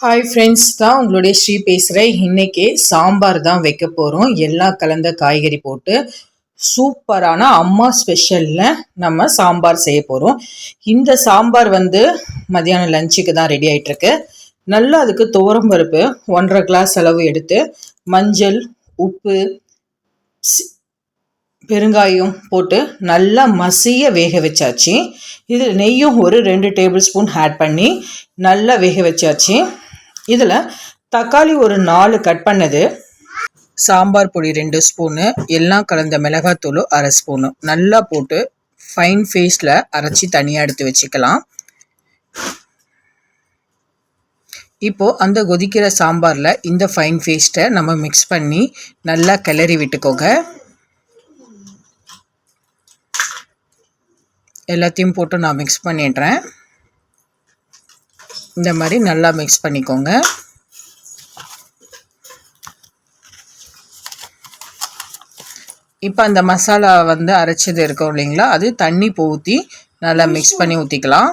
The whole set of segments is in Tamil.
ஹாய் ஃப்ரெண்ட்ஸ் தான் உங்களுடைய ஸ்ரீ பேசுகிறேன் இன்றைக்கி சாம்பார் தான் வைக்க போகிறோம் எல்லாம் கலந்த காய்கறி போட்டு சூப்பரான அம்மா ஸ்பெஷலில் நம்ம சாம்பார் செய்ய போகிறோம் இந்த சாம்பார் வந்து மதியானம் லஞ்சுக்கு தான் ரெடி ஆகிட்டுருக்கு நல்லா அதுக்கு துவரம் பருப்பு ஒன்றரை கிளாஸ் அளவு எடுத்து மஞ்சள் உப்பு பெருங்காயம் போட்டு நல்லா மசிய வேக வச்சாச்சு. இதில் நெய்யும் ஒரு ரெண்டு டேபிள் ஸ்பூன் ஆட் பண்ணி நல்லா வேக வச்சாச்சு. இதில் தக்காளி ஒரு நாலு கட் பண்ணது. சாம்பார் பொடி ரெண்டு ஸ்பூனு. எல்லாம் கலந்த மிளகாத்தூள் அரை ஸ்பூனு. நல்லா போட்டு ஃபைன் ஃபேஸில் அரைச்சி தனியாக எடுத்து வச்சுக்கலாம். இப்போது அந்த கொதிக்கிற சாம்பாரில் இந்த ஃபைன் ஃபேஸ்ட்டை நம்ம மிக்ஸ் பண்ணி நல்லா கிளறி விட்டுக்கோங்க. எல்லாத்தையும் போட்டு நான் மிக்ஸ் பண்ணிடுறேன். இந்த மாதிரி நல்லா மிக்ஸ் பண்ணிக்கோங்க. இப்போ அந்த மசாலா வந்து அரைச்சது இருக்கும் இல்லைங்களா? அது தண்ணி ஊற்றி நல்லா மிக்ஸ் பண்ணி ஊற்றிக்கலாம்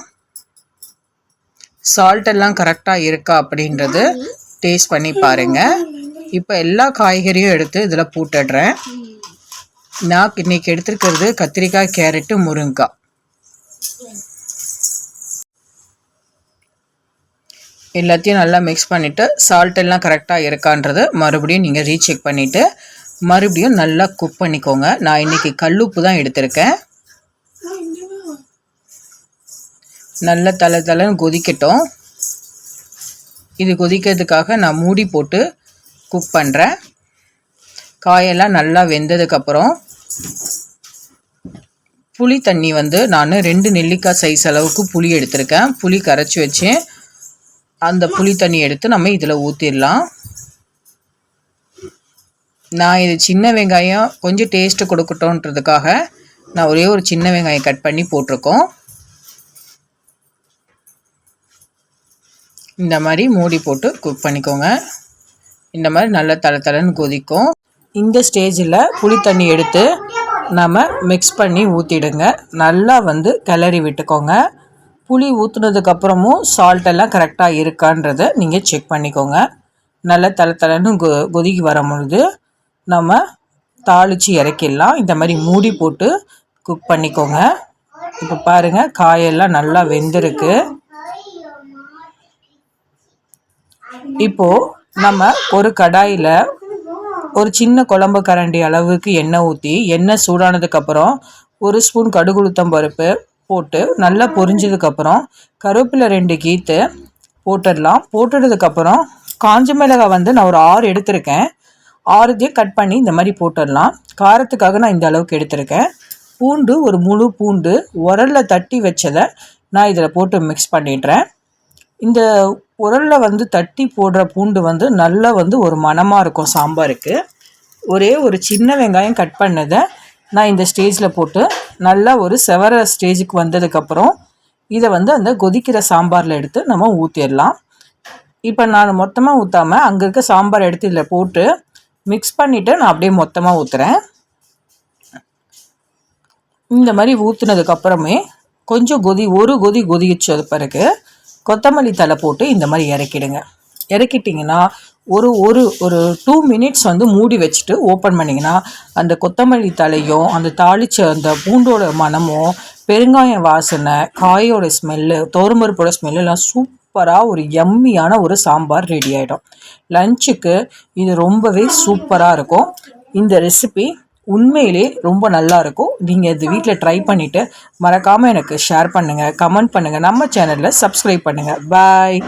சால்ட் எல்லாம் கரெக்டாக இருக்கா அப்படின்றது டேஸ்ட் பண்ணி பாருங்கள் இப்போ எல்லா காய்கறியும் எடுத்து இதில் போட்டுடுறேன். நான் இன்றைக்கி எடுத்துருக்கிறது கத்திரிக்காய் கேரட்டு முருங்கைக்காய் எல்லாத்தையும் நல்லா மிக்ஸ் பண்ணிவிட்டு சால்ட் எல்லாம் கரெக்டாக இருக்கான்றது மறுபடியும் நீங்கள் ரீசெக் பண்ணிவிட்டு மறுபடியும் நல்லா குக் பண்ணிக்கோங்க. நான் இன்றைக்கி கல்லுப்பு தான் எடுத்திருக்கேன். நல்லா தலை தலைன்னு கொதிக்கட்டும். இது கொதிக்கிறதுக்காக நான் மூடி போட்டு குக் பண்ணுறேன் காயெல்லாம் நல்லா வெந்ததுக்கப்புறம் புளி தண்ணி வந்து நான் ரெண்டு நெல்லிக்காய் சைஸ் அளவுக்கு புளி எடுத்திருக்கேன். புளி கரைச்சி வச்சேன். அந்த புளி தண்ணி எடுத்து நம்ம இதில் ஊற்றிடலாம் நான் இது சின்ன வெங்காயம் கொஞ்சம் டேஸ்ட்டு கொடுக்கட்டோன்றதுக்காக நான் ஒரே ஒரு சின்ன வெங்காயம் கட் பண்ணி போட்டிருக்கோம். இந்த மாதிரி மூடி போட்டு குக் பண்ணிக்கோங்க. இந்த மாதிரி நல்லா தலை தலைன்னு கொதிக்கும். இந்த ஸ்டேஜில் புளி தண்ணி எடுத்து நம்ம மிக்ஸ் பண்ணி ஊற்றிடுங்க நல்லா வந்து கிளறி விட்டுக்கோங்க. புளி ஊற்றுனதுக்கப்புறமும் சால்ட் எல்லாம் கரெக்டாக இருக்கான்றதை நீங்கள் செக் பண்ணிக்கோங்க. நல்லா தலை தலைன்னு கொ கொதிக்கி வரும் பொழுது நம்ம தாளித்து இறக்கிடலாம். இந்த மாதிரி மூடி போட்டு குக் பண்ணிக்கோங்க. இப்போ பாருங்கள் காயெல்லாம் நல்லா வெந்திருக்கு. இப்போது நம்ம ஒரு கடாயில் ஒரு சின்ன குழம்பு கரண்டி அளவுக்கு எண்ணெய் ஊற்றி எண்ணெய் சூடானதுக்கப்புறம் ஒரு ஸ்பூன் கடுகுளுத்தம் பருப்பு போட்டு நல்லா பொரிஞ்சதுக்கப்புறம் கருவேப்பிலை ரெண்டு கீத்து போட்டுடலாம். போட்டுடுறதுக்கப்புறம் காஞ்ச மிளகாய் வந்து நான் ஒரு ஆறு எடுத்திருக்கேன். ஆறுதே கட் பண்ணி இந்த மாதிரி போட்டுடலாம். காரத்துக்காக நான் இந்த அளவுக்கு எடுத்திருக்கேன். பூண்டு ஒரு முழு பூண்டு உரலில் தட்டி வச்சதை நான் இதில் போட்டு மிக்ஸ் பண்ணிடுறேன். இந்த உரலில் வந்து தட்டி போடுற பூண்டு வந்து நல்லா வந்து ஒரு மணமாக இருக்கும் சாம்பாருக்கு. ஒரே ஒரு சின்ன வெங்காயம் கட் பண்ணதை நான் இந்த ஸ்டேஜில் போட்டு நல்லா ஒரு செவர ஸ்டேஜுக்கு வந்ததுக்கப்புறம் இதை வந்து அந்த கொதிக்கிற சாம்பாரில் எடுத்து நம்ம ஊற்றிடலாம் இப்போ நான் மொத்தமாக ஊற்றாமல் அங்கே இருக்க சாம்பார் எடுத்து இதில் போட்டு மிக்ஸ் பண்ணிவிட்டு நான் அப்படியே மொத்தமாக ஊற்றுறேன் இந்த மாதிரி ஊற்றுனதுக்கப்புறமே கொஞ்சம் கொதி ஒரு கொதி கொதிச்சது பிறகு கொத்தமல்லி தலை போட்டு இந்த மாதிரி இறக்கிடுங்க. இறக்கிட்டிங்கன்னா ஒரு ஒரு ஒரு டூ மினிட்ஸ் வந்து மூடி வச்சுட்டு ஓப்பன் பண்ணிங்கன்னா அந்த கொத்தமல்லி தலையும் அந்த தாளித்த அந்த பூண்டோட மனமும் பெருங்காயம் வாசனை காயோட ஸ்மெல்லு தோரம்பருப்போட எல்லாம் சூப்பராக ஒரு எம்மியான ஒரு சாம்பார் ரெடி ஆகிடும் லஞ்சுக்கு இது ரொம்பவே சூப்பராக இருக்கும். இந்த ரெசிபி உண்மையிலே ரொம்ப நல்லா இருக்கும். நீங்கள் இது வீட்டில் ட்ரை பண்ணிவிட்டு மறக்காமல் எனக்கு ஷேர் பண்ணுங்கள் கமெண்ட் பண்ணுங்கள் நம்ம சேனலில் சப்ஸ்கிரைப் பண்ணுங்கள் பாய்